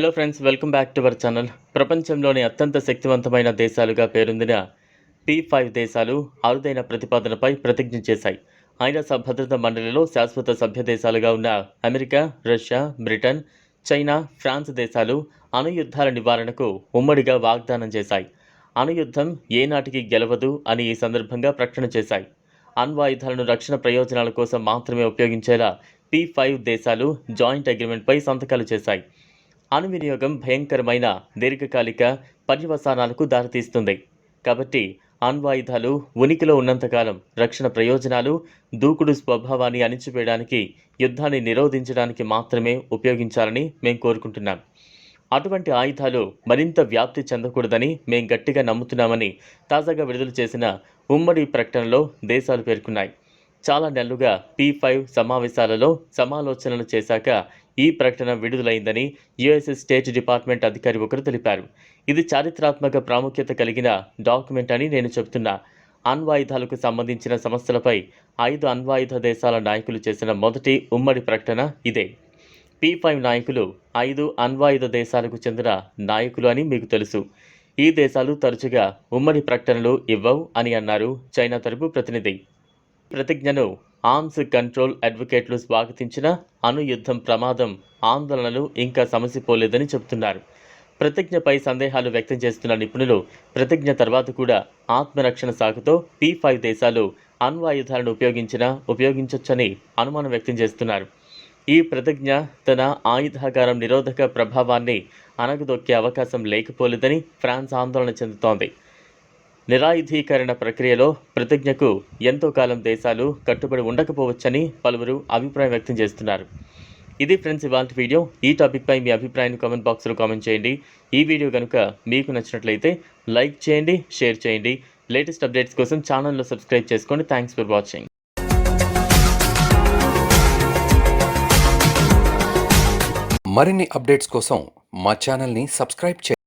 Hello friends welcome back to our channel ప్రపంచంలోని అత్యంత శక్తివంతమైన దేశాలుగా పేరొందిన పి ఫైవ్ దేశాలు అరుదైన ప్రతిపాదనపై ప్రతిజ్ఞ చేశాయి. ఐరాస భద్రతా మండలిలో శాశ్వత సభ్య దేశాలుగా ఉన్న America Russia Britain China France దేశాలు అణుయుద్ధాల నివారణకు ఉమ్మడిగా వాగ్దానం చేశాయి. అణుయుద్ధం ఏనాటికి గెలవదు అని ఈ సందర్భంగా ప్రకటన చేశాయి. అణ్వాయుధాలను రక్షణ ప్రయోజనాల కోసం మాత్రమే ఉపయోగించేలా పి ఫైవ్ దేశాలు జాయింట్ అగ్రిమెంట్పై సంతకాలు చేశాయి. అణు వినియోగం భయంకరమైన దీర్ఘకాలిక పర్యవసానాలకు దారితీస్తుంది. కాబట్టి అణ్వాయుధాలు ఉనికిలో ఉన్నంతకాలం రక్షణ ప్రయోజనాలు దూకుడు స్వభావాన్ని అణిచివేయడానికి యుద్ధాన్ని నిరోధించడానికి మాత్రమే ఉపయోగించాలని మేము కోరుకుంటున్నాం. అటువంటి ఆయుధాలు మరింత వ్యాప్తి చెందకూడదని మేం గట్టిగా నమ్ముతున్నామని తాజాగా విడుదల చేసిన ఉమ్మడి ప్రకటనలో దేశాలు పేర్కొన్నాయి. చాలా నెలలుగా పి ఫైవ్ సమావేశాలలో సమాలోచనలు చేశాక ఈ ప్రకటన విడుదలైందని యుఎస్ స్టేట్ డిపార్ట్మెంట్ అధికారి ఒకరు తెలిపారు. ఇది చారిత్రాత్మక ప్రాముఖ్యత కలిగిన డాక్యుమెంట్ అని నేను చెబుతున్నా. అణ్వాయుధాలకు సంబంధించిన సమస్యలపై ఐదు అణ్వాయుధ దేశాల నాయకులు చేసిన మొదటి ఉమ్మడి ప్రకటన ఇదే. పి ఫైవ్ నాయకులు ఐదు అణ్వాయుధ దేశాలకు చెందిన నాయకులు అని మీకు తెలుసు. ఈ దేశాలు తరచుగా ఉమ్మడి ప్రకటనలు ఇవ్వవు అని అన్నారు చైనా తరపు ప్రతినిధి. ప్రతిజ్ఞను ఆర్మ్స్ కంట్రోల్ అడ్వకేట్లు స్వాగతించిన అణు యుద్ధం ప్రమాదం ఆందోళనలు ఇంకా సమసిపోలేదని చెబుతున్నారు. ప్రతిజ్ఞపై సందేహాలు వ్యక్తం చేస్తున్న నిపుణులు ప్రతిజ్ఞ తర్వాత కూడా ఆత్మరక్షణ సాగుతో పీ ఫైవ్ దేశాలు అణ్వాయుధాలను ఉపయోగించినా ఉపయోగించవచ్చని అనుమానం వ్యక్తం చేస్తున్నారు. ఈ ప్రతిజ్ఞ తన ఆయుధాగారం నిరోధక ప్రభావాన్ని అణగదొక్కే అవకాశం లేకపోలేదని ఫ్రాన్స్ ఆందోళన చెందుతోంది. నిరాయుధీకరణ ప్రక్రియలో ప్రతిజ్ఞకు ఎంతో కాలం దేశాలు కట్టుబడి ఉండకపోవచ్చని పలువురు అభిప్రాయం వ్యక్తం చేస్తున్నారు. ఇది ఫ్రెండ్స్ ఇవాళ వీడియో. ఈ టాపిక్పై మీ అభిప్రాయాన్ని కామెంట్ బాక్స్లో కామెంట్ చేయండి. ఈ వీడియో కనుక మీకు నచ్చినట్లయితే లైక్ చేయండి షేర్ చేయండి. లేటెస్ట్ అప్డేట్స్ కోసం ఛానల్లో సబ్స్క్రైబ్ చేసుకోండి. Thanks for watching. మరిన్ని అప్డేట్స్ కోసం మా ఛానల్ని సబ్స్క్రైబ్ చేయండి.